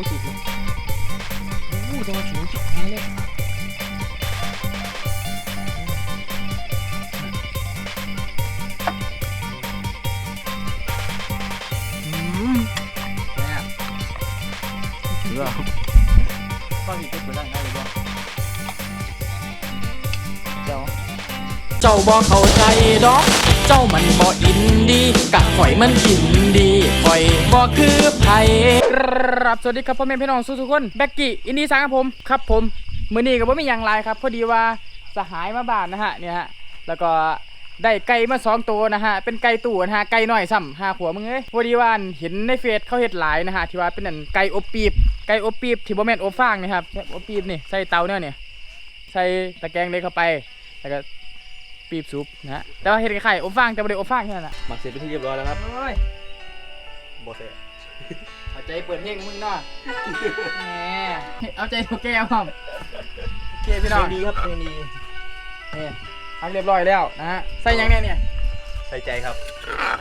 บุสุดเลยโอ้โหจังหวะฉุนชิบหายเลยอืม เจ้ามันบ่อินดีกะข่อยมันอินดีข่อยบ่คือไผครับสวัสดีครับพ่อแม่พี่น้องทุกคนแบกกี้อินดี้สังครับผมครับผมมือนี้ก็บ่มีอย่างไรครับพอดีว่าสหายมาบ้านนะฮะเนี่ยฮะแล้วก็ได้ไก่มาสองตัวนะฮะ เป็นไก่ตู่นะฮะ ไก่หน้อยซ้ำห้าขวมึงเอ้ยพอดีว่าเห็นในเฟซเขาเห็ดหลายนะฮะ ที่ว่าเป็นอันไก่อบปีบ ไก่อบปีบที่บ่แม่นอบฟางนะครับแบบอบปีบนี่ ใส่เตาเนี่ยเนี่ย ใส่ตะแกรงเล็กเข้าไป แล้วก็ ปีบซุปนะฮะแต่ว่าเห็ดไข่อบฟางแต่บ่ได้อบฟางแค่นั้นแหละหมักเสร็จเป็นที่เรียบร้อยแล้วครับโอ้ยโบเซ่เอาใจเปิดเพลงมึงเนาะแหมเอาใจถูกแก้วครับโอเคพี่น้องดีครับเพลงดีนี่ทำเรียบร้อยแล้วนะฮะใส่หยังเนี่ยเนี่ยใส่ใจครับ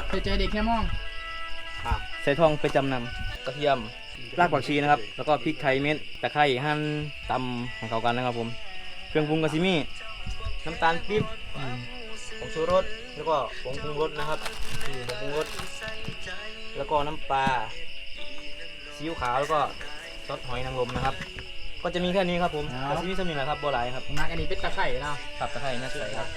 ใส่ใจเด็กแค่มองใส่ทองไปจำนำกระเทียมรากผักชีนะครับ แล้วก็พริกไทยเม็ดตะไคร้หั่นตำให้เข้ากันนะครับผม เครื่องปรุงกะซิมี่ น้ำตาลปี๊บผงชูรสแล้วก็ผงปรุงรสนะครับนี่ผงปรุงรสแล้วก็น้ำปลาซีอิ๊วขาวแล้วก็ซอสหอยนางรมนะครับ ก็จะมีแค่นี้ครับผมกะซิมี่สมิงแหละครับโบราณครับมากอันนี้เป็นตะไคร่เนาะตับตะไคร้นะใส่ครับ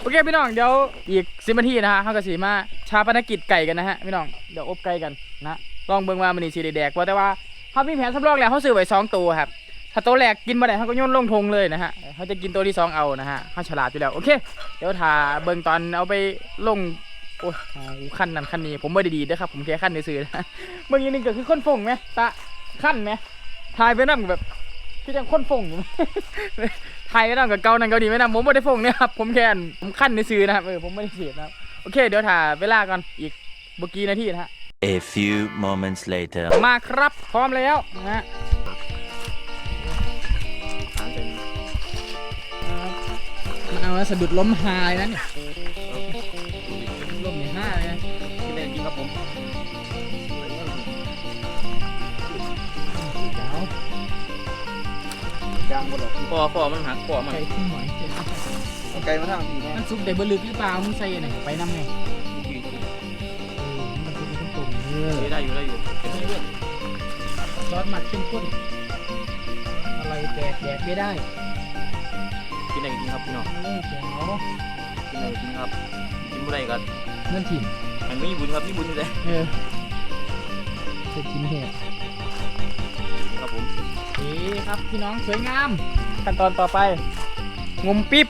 โอเคพี่น้องเดี๋ยวอีกสิบนาทีนะฮะเขาก็สีมาชาปนกิจไก่กันนะฮะพี่น้องเดี๋ยวอบไก่กันนะลองเบิ่งว่ามันนี่สีแดกว่าแต่ว่าเขามีแผนสำรองแล้วเขาซื้อไว้สองตัวครับ ถ้าตัวแรกกินมาได้เขาก็โยนลงทงเลยนะฮะเขาจะกินตัวที่สองเอานะฮะเขาฉลาดอยู่แล้วโอเค เดี๋ยวถ้าเบิ่งตอนเอาไปลงโอ้ยขั้นนั้นขั้นนี้ผมไม่ได้ดีเด้อครับผมแค่ขั้นซื้อๆนะเบิ่งอีกหนึงก็คือคนฟงไหมตะขั้นไหมทายไปนั่งแบบพี่จังคนฟงอยู่ไหมไทยก็ต้องกับเกาหนังเกาหลีไม่นำผมไม่ได้ฟงเนี่ยครับผมแค่อันผมขั้นในซื้อนะครับเออผมไม่ได้เสียบนะครับโอเค เดี๋ยวถ่าเวลาก่อนอีกเมื่อกี้นาทีนะฮะ A few moments later. มาครับพร้อมแล้วนะฮะ เอาสะดุดล้มหายนั่นเนี่ยล้มในห้าเลยนะกินได้จริงครับผมเจ้าจางหมดเลยคอคอมันหักคอมันไก่ที่หน่อยเอาไก่มาทางนี้นะมันซุปได้เบลึกหรือเปล่ามึงใส่ไหนไปน้ำไงเออมันซุปต้องตรงเออได้อยู่ได้อยู่เป็นเรื่องซอสหมักเข้มข้นอะไรแตกแดกไม่ได้ กินได้จริงครับพี่น้องเออแจ๋วกินได้จริงครับกินบ่ได้ก็เงินถิ่นมันไม่มีบุญครับมีบุญอยู่เลยเออจะกินเห็ดครับผมเอ๊ครับพี่น้องสวยงาม ขั้นตอนต่อไปงมปิ๊บ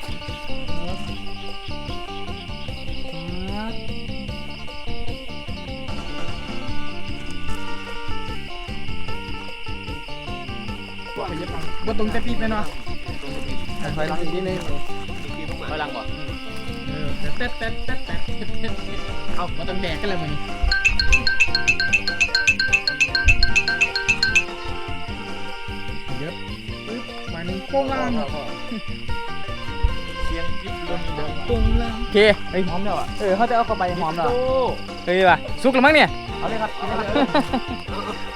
ว่าตรงจะปิ๊บไหมเนาะถ อยหลังอีกนิดนึงถอยหลังบ่เออเต๊ดเต๊ดเต๊ดเต๊ดเต๊ดเต๊ดเอามาต้องแดกกันเลยมันเยอะปึ๊บมาหนึ่งโป้งล่างเสียงกิ๊บลมเดิมโป้งล่างโอเคเฮ้ยหอมเดียวอะเออเขาจะเอาเข้าไปหอมเหรอโตเฮ้ยว่ะสุกแล้วมั้งเนี่ยเอาเลยครับกินเลย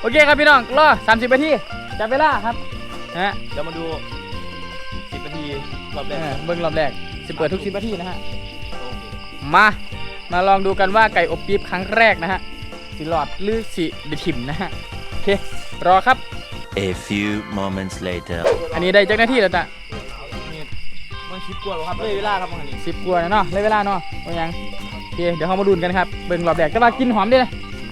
โอเคครับพี่น้องรอ30นาทีจับเวลาครับนะฮะเดี๋ยวมาดูสิบนาที รอบแรเอกอเบิ้งรอบแรกสิเปิดทุกสิบนาทีนะฮะมา มาลองดูกันว่าไก่อบปี๊บครั้งแรกนะฮะ สิหลอดหรือสิเดถิ่มนะฮะ โอเค รอครับ A few moments later. อันนี้ได้จักนาทีแล้วจ้ะมันคิดกลัวหรอครับเลยเวลาครับมันนี่สิบกว่าแล้วเนาะเลยเวลาเนาะว่ายังโอเค เดี๋ยวเรามาดูกันครับ เบิ่งรอบแรกแต่ว่ากินหอมด้วยนะ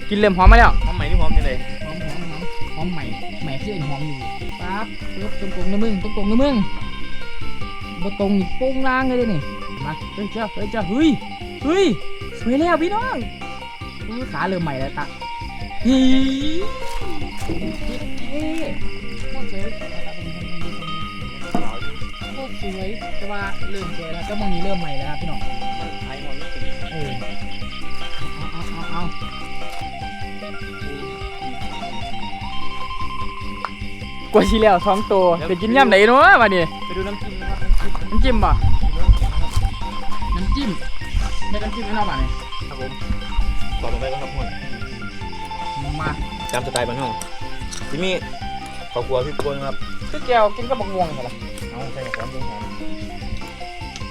กินเริ่มหอมมาแล้วหอมใหม่นี่หอมยังไงหอมหอมหอมหอมใหม่ใหม่ที่เอ็นหอมอยู่ปั๊บปึ๊บตรงตรงๆนะมึงตรงตรงๆนะมึง บ่ตรงนี่โป้งล่างเลยเด้นี่มาเฮ้ยเจ้าเฮ้ยเจ้าเฮ้ยเฮ้ยสวยแล้วพี่น้องขาเริ่มใหม่แล้วตะฮีเท่โคตรสวยโคตรสวยแต่ว่าเริ่มสวยแล้วก็มองนี้เริ่มใหม่แล้วครับพี่น้องไอ้หอมนี่เป็นเออเอาเอาเอาเอากว่าชีแล้วท้องโตไปกินย่ำไหนเนาะมานี่ไปดูน้ำจิ้ม จิ้มน้ำจิ้มป่ะน้ำจิ้มไม่น้ำจิ้มไม่นอกบ้านนี่ครับผมต่อลงไปก็ครับหมดมาตามสไตล์บ้านห้องที่มีข้าวคั่วพริกป่นครับคือแก้วกินกับบักม่วงเหรอเอาใส่หอมหอม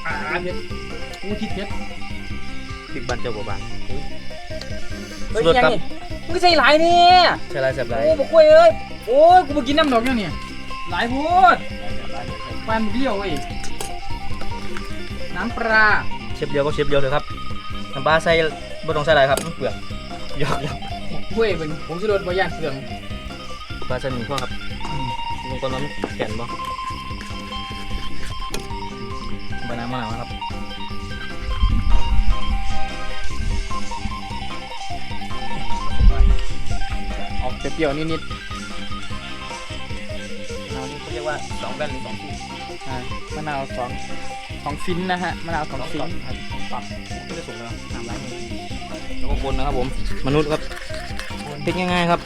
อ่าเผ็ดกูคิดเผ็ดพริกบ้านเจ้าบัวบานเฮ้ยสุดยังครับนี่มึงใส่หลายเนี่ยใช่ไรแซ่บไรโอ้บอกกล้วยเอ้ยโอ้ยกูมากินน้ำดอกยังเนี่ยหลายพูดปานเดียวเว้ย น้ำปลาเชฟเดียวก็เชฟเดียวเถอะครับน้ำปลาใส่บ่ต้องใส่อะไรครับมันเปลือกหยอกหยอกกล้วยเป็นผมจะโดนบอยานเสื่องปลาใส่หนึ่งข้อครับลงก่อนน้ำแข็งบ่บานามาหนาวครับออกเปรี้ยวๆนิดมะนาวนี่เขาเรียกว่าสองแบนหรือสองที่ๆ อ่ามะนาวสองสองฟินนะฮะมะนาวสองฟินครับสองปับไม่ได้สุกแล้วน้ำล้างมือแล้วก็คนนะครับผม มนุษย์ครับพริกง่ายๆครับ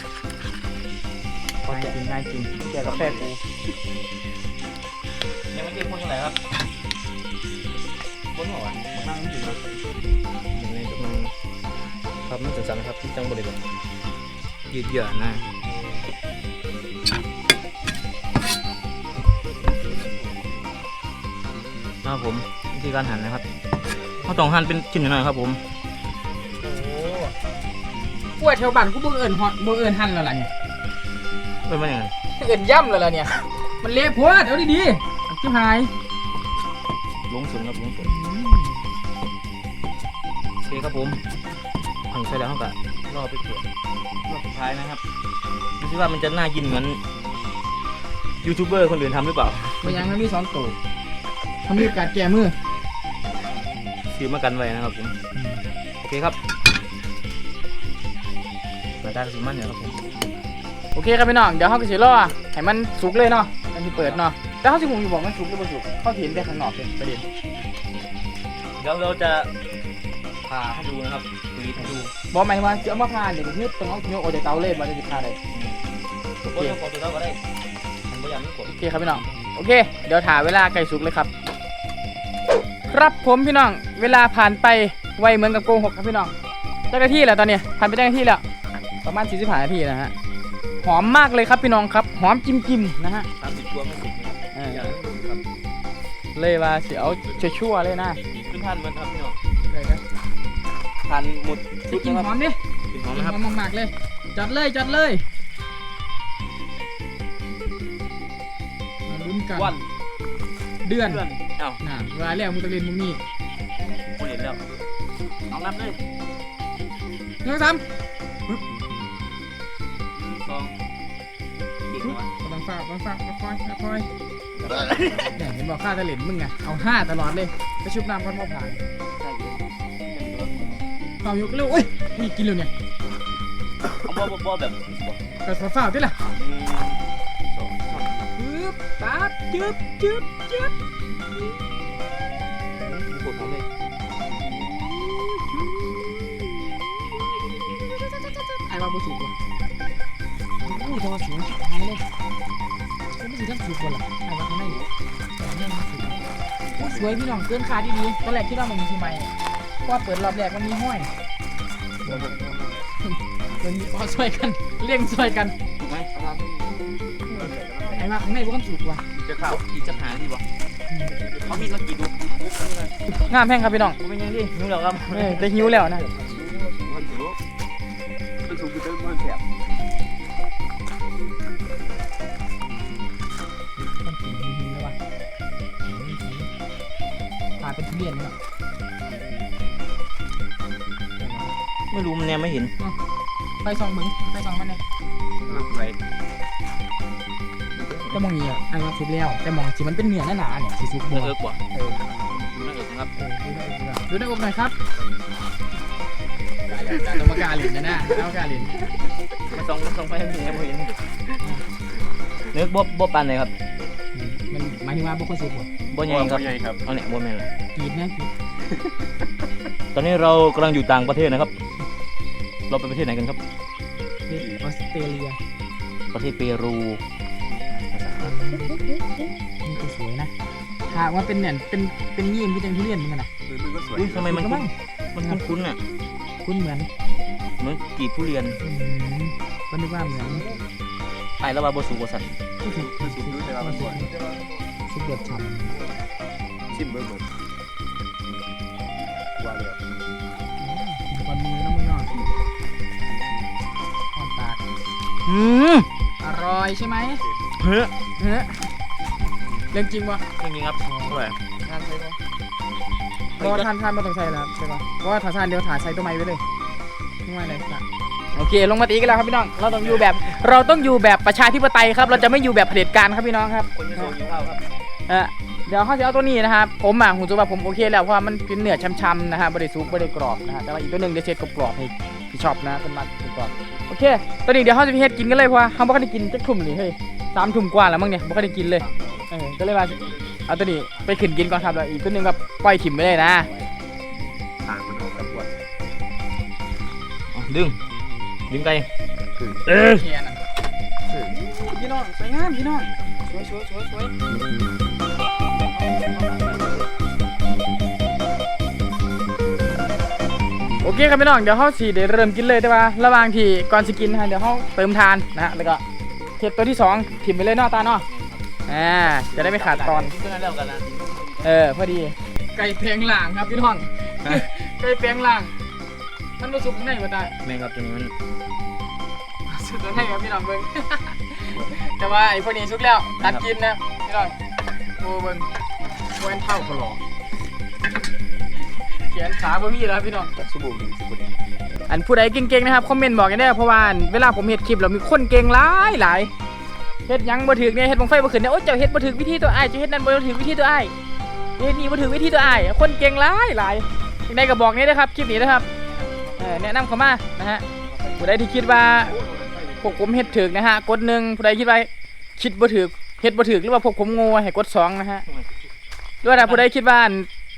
ง่ายจริงง่ายจริงแกกาแฟกูยังไม่เกี่ยวคนเท่าไหร่ครับคนหัวนั่งอยู่ครับอย่างในกำลังครับมันสั่นๆนะครับจังบริบทยืดเยื้อนะ นะครับผมวิธีการหั่นนะครับเขาต้องหั่นเป็นชิ้นหน่อยๆครับ ผมโอ้กล้วยแถวบ้านกูบ่เอิญฮอตบ่เอิญหั่นแล้วล่ะเนี่ยเป็นมันยังไงเอิญย่ำแล้วล่ะเนี่ย มันเละโพดเอาดีๆอันที่หายลงสูงครับลงสูงโอเคครับผมหั่นใส่แล้วเขาก็รอไปตรวจรอบสุดท้ายนะครับดูสิว่ามันจะน่ากินเหมือนยูทูบเบอร์คนอื่นทำหรือเปล่ามันยังไม่มีสองตัว ทำมีโอกาสแก้มือซื้อมากันไว้นะครับผมโอเคครับมาได้สิมันเนี่ยครับผมโอเคครับพี่น้องเดี๋ยวเขาก็สิรอให้มันสุกเลยเนาะมันสิเปิดเนาะแต่เขาสิผมอยู่บอกมันสุกหรือบ่สุกเขาเห็นแต่ข้างนอกเป็นประเด็นเดี๋ยวเราจะพาให้ดูนะครับรีดให้ดูบอกหมายว่าจะเอามาพานเดี๋ยวนี้ต้องเอาโยกออกจากเตาเลยมันจะสิพาได้โอเคขอตัวเท่าก็ได้ทำตัวอย่างนี้กดโอเคครับพี่น้องโอเค เดี๋ยวถ่าเวลาไก่สุกเลยครับ ครับผมพี่น้อง เวลาผ่านไปไวเหมือนกับโกหกครับพี่น้องเจ้าหน้าที่แหละตอนเนี้ยผ่านไปเจ้าหน้าที่แล้วประมาณ45นาทีนะฮะหอมมากเลยครับพี่น้องครับ หอมจิ้มจิ้มๆนะฮะตามติดตัวไม่สุดนะครับเอออย่างนี้ครับเลยว่าเสียเอาชั่วๆเลยนะขึ้นทานเหมือนครับพี่น้องเลยนะทานหมดจะชุดกินนะคหรัอบมดิกินหอมกินนะครับหอมมากๆเลย จัดเลยจัดเลยมาลุ้นกันวันเดือนเพื่อนเอ้าน่ะเวลาแล้วมึงต้องเรียนมึงนี่คนเห็นแล้วเอานับเลยหนึ่งสามสองอีกหน่อยต้องฝากต้องฝากค่อยๆค่อยๆเนี่ยเห็นบอกค่าตะเหรนมึงอะเอาห้าตลอดเลยไปชุบน้ำก้อนมะพร้าวใช่อยู่เฝ้ายกเร็วโอ้ยนี่กินเร็วเนี่ยเอาบ่บ่บ่แบบบ่ก็ฝ้าวๆที่ล่ะหนึ่งสองสามปึ๊บปั๊บจึ๊บจึ๊บจึ๊บ อู้ทอสูงชิบหายเลยก็ไม่สิทั้งสุกว่ะล่ะไอ้ว่าข้างในเนี่ยแต่ข้างในมันสุกอู้สวยพี่น้องเกินคาดดีๆตอนแรกคิดว่ามันมีทีใหม่เพราะว่าเปิดรอบแรกมันมีห้อยมันมีพอช่วยกันเลี้ยงช่วยกันไอ้ว่าข้างในพวกมันสุกว่ะจะเข้าอีกจะหาดีบ่เขามีมากี่ดูงามแพงครับพี่น้องเป็นยังดิหิวแล้วครับเออจะหิวแล้วนะมันสูงขึ้นเยอะมากแถบ เป็นทุเรียนเนาะไม่รู้มันแนมไม่เห็นไปสองมึงไปสองมันเลยไปแต่มองนี้อะอันว่าสุกแล้วแต่มองสิมันเป็นเนื้อหนาๆเนี่ยสิสุกเนื้บ่อเอิร์กบ่เออดูเนื้อเอิร์กนะครับเออดูได้อกหน่อยครับกรรมการเล่นนะนะกรรมการเล่นมาส่องมาส่องไปให้แนมเห็นเนื้อบ่บ่ปานเลยครับ มันหมายถึงว่าบุคคลสุก บ่บ่ใหญ่ครับ เอาเนี่ยบ่แม่นเลยกรีดนะกรีดตอนนี้เรากำลังอยู่ต่างประเทศนะครับ เราไปประเทศไหนกันครับกรีดออสเตรเลีย ประเทศเปรูนี่ก็สวยนะหากว่าเป็นเนี่ยเป็นเป็นยีมที่เป็นทุเรียนเหมือนกันนะอุ้ยทำไมมันคุ้นมันคุ้นๆน่ะคุณเหมือนเหมือนกีบทุเรียนอืมก็นึกว่าเหมือนไอ้แล้วว่าบ่สูบ่สั่นสุ ดเด็ดฉ่ชิมเบิ่งเบิ่งว่าแล้วำก่อนมือน้ำมือหน่อยหอมปากอืมอร่อยใช่ไหมเฮ้ยเฮ้ยเรื่องจริงวะจริงๆครับอร่อยทานใช่ปะเพราะว่าทานทานมาต้องใส่แล้วครับใช่ปะเพราะว่าถ่านทานเดียวถ่านใส่ตัวไม้ไปเลยไม่ว่าอะไรสักโอเค ลงมาตีกันแล้วครับพี่น้อง เราต้องอยู่แบบ เราต้องอยู่แบบประชาธิปไตยครับ เราจะไม่อยู่แบบเผด็จการครับพี่น้องครับ คนที่โซหิวข้าวครับ เออเดี๋ยวเขาจะเอาตัวนี้นะครับ ผมอะผมจะว่าผมโอเคแล้วเพราะว่ามันเป็นเนื้อช้ำๆนะฮะบริสุกบริกรอบนะฮะแต่ว่าอีกตัวหนึ่งเดี๋ยวเช็ดกรอบๆให้พี่ชอบนะเป็นมันกรอบโอเคตัวนี้เดี๋ยวเขาจะไปเฮ็ดกินกันเลยเพราะว่าเขาไม่ค่อยได้กินจักทุ่มนี่เฮ้ยสามทุ่มกว่าแล้วมั้งเนี่ยไม่ค่อยได้กินเลยเออก็เลยว่าเอาตัวนี้ไปขึ้นกินก่อนครับแล้วอีกตัวหนึ่งก็ปล่อยถิ่มไปเลยนะทางมันออกกับปวดดึงดึงไก่เออพี่น้องสวยงามพี่น้องสวยสวยสวยสวย โอเคครับพี่น้องเดี๋ยวเขาสีเดี๋ยวเริ่มกินเลยแต่ว่าระหว่างที่ก่อนสิกินนะฮะเดี๋ยวเขาเติมทานนะฮะแล้วก็เทปตัวที่สองถิ่มไปเลยเนาะตาเนาะอ่าจะได้ไม่ขาดตอน ก็นั่นแล้วกันนะเออพอดี ไก่แพงหล่างครับพี่น้องไก่แพงหล่างมันรู้สึกข้างในกว่าตาแม่งครับตัวนี้มันสุดตัวไหนครับพี่น้องเบิ้ง แต่ว่าไอ้พวกนี้สุกแล้วตัดกินนะพี่น้องโอ้เบิ้งโวนเท่าเขาหรอ เขียนขาบ่มีแล้วพี่น้องสุบูดีสุบูดีอันผู้ใดเก่งๆนะครับคอมเมนต์บอกกันได้เพราะว่าเวลาผมเฮ็ดคลิปแล้วมีคนเก่งหลายหลายเฮ็ดยังบ่ถึกเนี่ยเฮ็ดบังไฟบ่ขึ้นเนี่ยโอ้เจ้าเฮ็ดบ่ถึกวิธีตัวอ้ายเจ้าเฮ็ดนั่นบ่ถึกวิธีตัวอ้ายเฮ็ดนี่บ่ถึกวิธีตัวอ้ายคนเก่งหลายหลายจังไดก็บอกนี่นะครับคลิปนี้นะครับแนะนำเข้ามานะฮะผู้ใดที่คิดว่าพวกผมเฮ็ดถึกนะฮะกดหนึ่งผู้ใดคิดว่าคิดบ่ถึกเฮ็ดบ่ถึกหรือว่าพวกผมโง่ให้กดสองนะฮะหรือว่าถ้าผู้ใดคิดว่า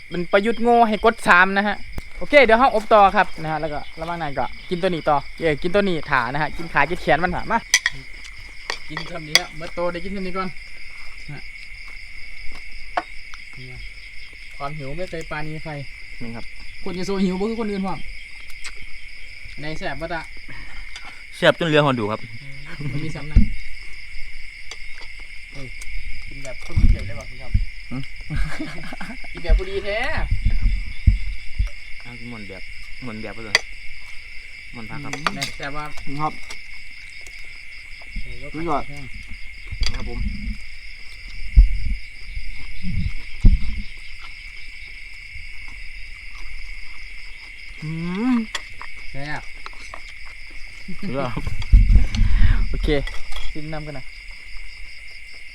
เป็นประยุทธ์โง่ให้กดสามนะฮะโอเคเดี๋ยวห้องอบต่อครับนะฮะแล้วก็ระหว่างนั้นก็กินตัวนี้ต่อเออกินตัวนี้ถานะฮะกินขากินแขนมันถามากินคำนี้ฮะเมื่อโตได้กินคำนี้ก่อนนะฮะเนี่ยความหิวไม่เคยปรานีใครนี่ครับคนจะโซหิวบ่คือคนอื่นพร้อมในแสบบ่ตะแซ่บจนเรือหอนดูครับมันมีซ้ำนั่นเฮ้ยกินแบบคนมีเกียรติได้ป่ะพี่ครับหืม กินแบบพอดีแท้อะหมอนแบบหมอนแบบไปเลยหมอนพักครับนะแต่ว่าครับ สุดยอด ครับผมอืมแซ่บสุดยอดครับโอเคกินน้ำกันนะ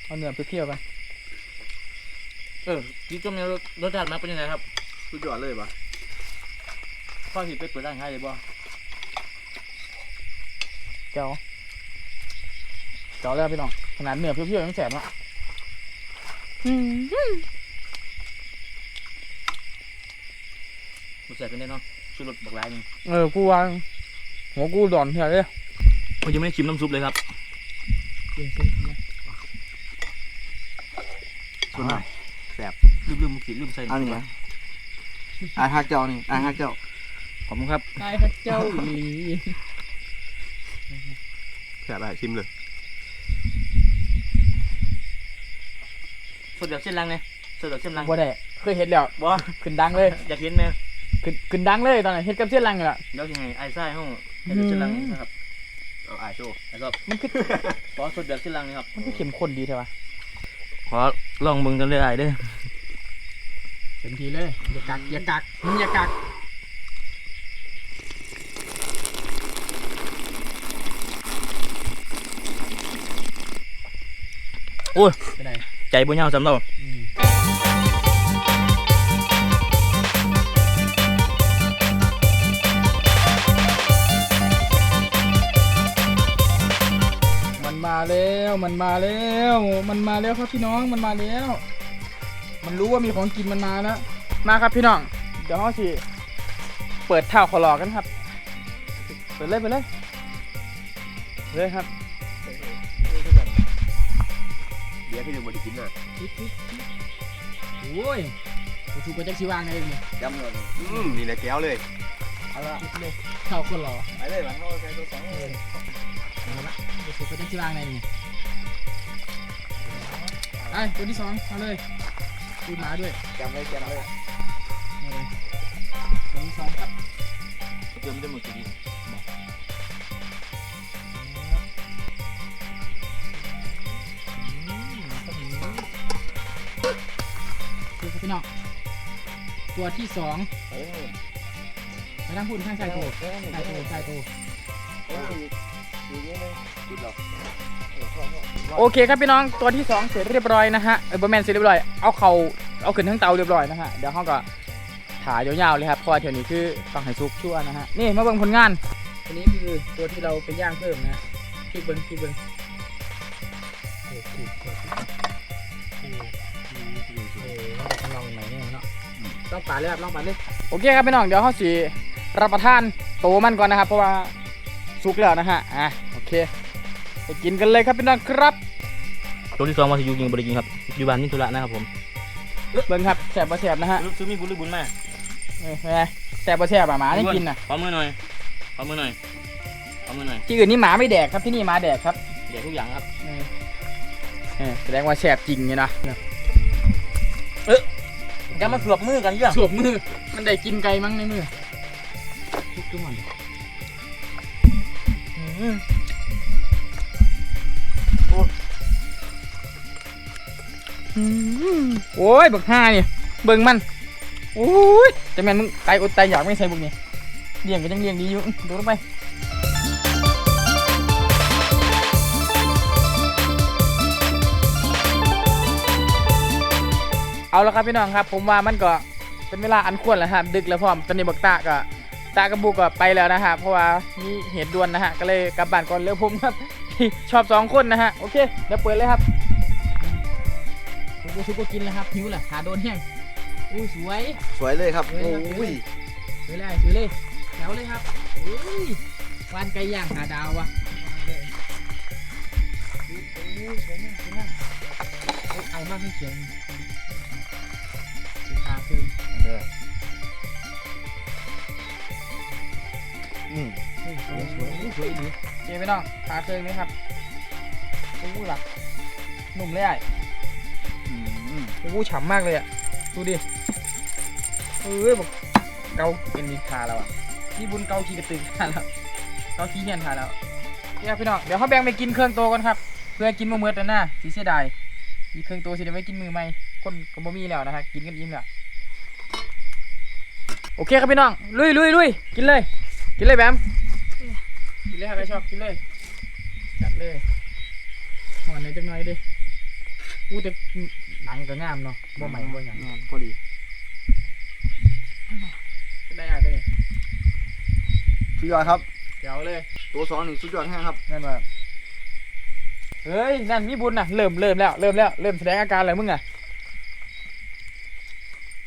เอาเนื้อไปเที่ยวกัน เออจิ๊กต้มเนี่ยรสชาติมันเป็นยังไงครับสุดยอดเลยปะพ่อสิไปเปิดร้านขายเลยบ่เจ้าเจ้าแล้วพี่น้องขนาดเนื้อเพียวๆยังแสบอะอืมรสชาติเป็นไงเนาะชูรสบักหลายหนึงเออ กูวางหัวกูดอนเถอะเลยผมยังไม่ได้ชิมน้ำซุปเลยครับ ส่วนไหน ลืมลืมๆสิลืมใส่อันนี้นะอาฮักเจ้านี่อาฮักเจ้าขอบคุณครับนายพระเจ้าอีหลีแซ่บไปชิมเลยสดแบบเส้นลังเนี่ยสดแบบเส้นลังบ่ได้เคยเห็นแล้วบ่ขึ้นดังเลยอยากเห็นไหมขึ้นขึ้นดังเลยตอนนั้นเฮ็ดกับเส้นลังอยู่ละเดี๋ยวสิให้ไอ้ไส้ห้องให้แบบเส้นลังนี่นะครับเอาอายโชว์แล้วก็มันคือขอสดแบบเส้นลังนี่ครับมันคือเข้มข้นดีใช่ปะ ขอลองเบิ่งกันเลยไอ้เด้อเต็มทีเลย อย่ากัก อย่ากักมึงอย่ากักโอ้ย ไปไหนใจบ่ยาวสำเราอืม มันมาแล้ว มันมาแล้วครับพี่น้องมันมาแล้ว มันรู้ว่ามีของกินมันมาแล้วมาครับพี่น้อง เดี๋ยวเราสิเปิดเท่าขอรอกันครับ เปิดเลยเปิดเลยเลยครับเดี๋ยวพี่ยังไม่ได้กินน่ะโอ้ยกูถูกกับแจ็คชิวางไงเนี่ยจำเลยอืมนี่แหละแก้วเลยเอาละเลยเท่าคนรอไปเลยหลังเขาใช้ตัวสองเลยเอาละเดี๋ยวสุกไปจังที่วางในนี่ ไอ้ตัวที่สองเอาเลยดูหมาด้วยจำไว้จำไว้เอาเลยตัวที่สองครับเติมได้หมดสิดูครับพี่น้องตัวที่สองไปนั่งพูดข้างชายโตชายโตชายโต โอเคครับพี่น้องตัวที่สองเสร็จเรียบร้อยนะฮะเออร์แมนเสร็จเรียบร้อยเอาเขาเอาขึ้นทั้งเตาเรียบร้อยนะฮะเดี๋ยวเขาก็ถ่ายยาวๆเลยครับเพราะว่าเที่ยวนี้คือต้องให้ซุกชั่วนะฮะนี่มาเบิ่งผลงานตัวนี้คือตัวที่เราไปย่างเพิ่มนะฮะคลิกเบิ้งคลิกเบิ้งลองไหนเนี่ยเนาะลองปาดเลยครับลองปาดเลยโอเคครับพี่น้องเดี๋ยวเขาสีรับประทานโตมันก่อนนะครับเพราะว่าสุกแล้วนะฮะอะโอเค ไปกินกันเลยครับพี่น้องครับตัวที่สองมาสิยูยิงบริยิงครับอยู่บ้านนี่ธุระนะครับผมเบิ้งครับแสบบ่แสบนะฮะซื้อมีบุญหรือบุญมาเออเป็นไงแสบบ่แสบอะหมาได้กินน่ะขอมือหน่อยขอมือหน่อยขอมือหน่อยที่อื่นนี่หมาไม่แดกครับที่นี่หมาแดกครับเดี๋ยวทุกอย่างครับเออเออแสดงว่าแสบจริงเนี่ยนะจะมาสวบมือกันเยอะสวมมือมันได้กินไก่มั้งในมือทุกทุกวัน โอ้ยบักห้านี่เบิ่งมันโอ้ยแต่แม่นมึงไก่อดตายอยากไม่ใส่บุกนี่เลี้ยงก็ยังเลี้ยงดีอยู่ดูลงไปเอาละครับพี่น้องครับ ผมว่ามันก็เป็นเวลาอันควรแล้วครับดึกแล้วพร้อมตอนนี้บักตาก็ตากระบุกก็ไปแล้วนะฮะเพราะว่ามีเหตุด่วนนะฮะก็เลยกลับบ้านก่อนเหลือผมครับชอบสองคนนะฮะโอเคเดี๋ยวเปิดเลยครับ กูชุกก็กินแล้วครับหิวแหละขาโดนแห้งอู้สวยสวยเลยครับสวยเลยครับ โอ้ยสวยเลยสวยเลยแถวเลยครับอุ้ยวานไก่ย่างหาดาวว่ะมาเลยอู้สวยมากสวยมากเอ้ยเอามากให้เขียนสุดท้ายคืออืมเฮ้ยสวยสวยอู้สวยดีเจ๊ไปน้องขาเคิงนี่ครับอู้หลักหนุ่มเลยอะอื มอู้ฉ่ำมากเลยอะ ดูดิ เอ้ยบอกเกาเป็นนิทาแล้วอะพี่บุญเกาขี้กระตือขาแล้วเกาขี้เหียนขาแล้วเนี่ยพี่น้อง เดี๋ยวเขาแบ่งไปกินเครื่องโตกันครับ เพื่อกินมะเมือดนะหน้าสีเสียดายมีเครื่องโตสิเดี๋ยวไว้กินมือใหม่คนก็บ่มีแล้วนะฮะกินกันอิ่มแล้วโอเคครับพี่น้อง ลุยลุยลุยกินเลย กินเลยแบม กินเลยครับใครชอบกินเลย จัดเลยหอนเลยจังหน่อยดิอู้แต่ งก็งามเนาะบ่ใหม่บ่หยังงานพอดีได้อะได้สุดยอดครับ เดี๋ยวเลยตัวสองนี่สุดยอดแห้งครับนั่นว่าเฮ้ยนั่นมีบุญนะเริ่มเริ่มแล้วเริ่มแล้วเริ่มแสดงอาการแล้วมึงอะ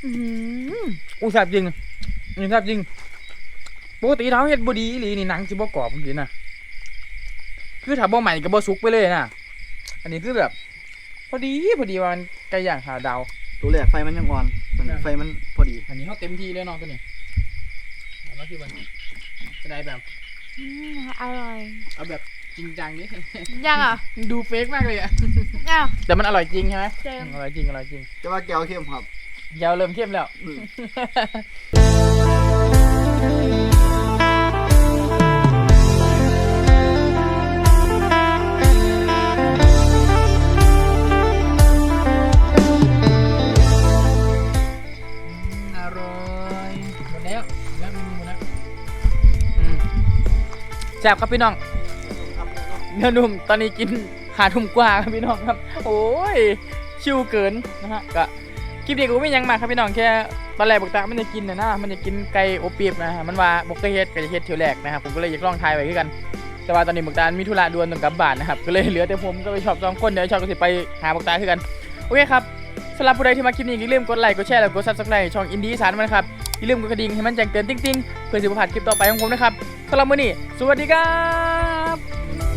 อื้อหืออู้แซ่บจริงนี่แซ่บจริงปกติเท้าเฮ็ดบดีอีหลีนี่หนังสิบ่กรอบจริงนะคือถ้าบ่ใหม่ก็บ่สุกไปเลยนะอันนี้คือแบบพ อดีพอดีว่ามันไก่ย่างหาดาว ตัวแรกไฟมันยังอ่อนตอนนี้ไฟมันพอดี อันนี้เขาเต็มที่เลยเนาะตัวนี้เอาแล้วคือมันจะได้แบบอืมอร่อยเอาแบบจริงจังดิยังอะดูเฟกมากเลยอะอ้าวแต่มันอร่อยจริงใช่ไหมเต็มอร่อยจริงอร่อยจริงจะว่าแก้วเข้มครับยาวเริ่มเข้มแล้ว ซ่บครับพี่น้องเนื้อนุ่มตอนนี้กินหาทุ่มกว่าครับพี่น้องครับ โอ้ยชิวเกินนะฮะก็คลิปนี้ก็ไม่ยังมาครับพี่น้องแค่ตอนแรกบอกตามันจะกินนะนะมันจะกินไก่อบปีบนะฮะมันว่าบอกเคยเฮ็ดก็จะเฮ็ดเที่ยวแรกนะครับผมก็เลยอยากลองทายไว้คือกันแต่ว่าตอนนี้บอกตามีธุระด่วนต้องกลับบ้านนะครับก็เลยเหลือแต่ผมก็ไปชอบสองคนเดี๋ยวชอบก็สิไปหาบอกตาคือกันโอเคครับสำหรับผู้ใดที่มาคลิปนี้อย่าลืมกดไลค์กดแชร์แล้วกดซับสไครต์ช่องอินดี้สารมันครับ อย่าลืมกดกระดิ่งให้มันแจ้งเตือนติ๊งๆเพื่อสิบผ่านคลิปต่อไปของผมนะครับสำหรับมื้อนี้สวัสดีครับ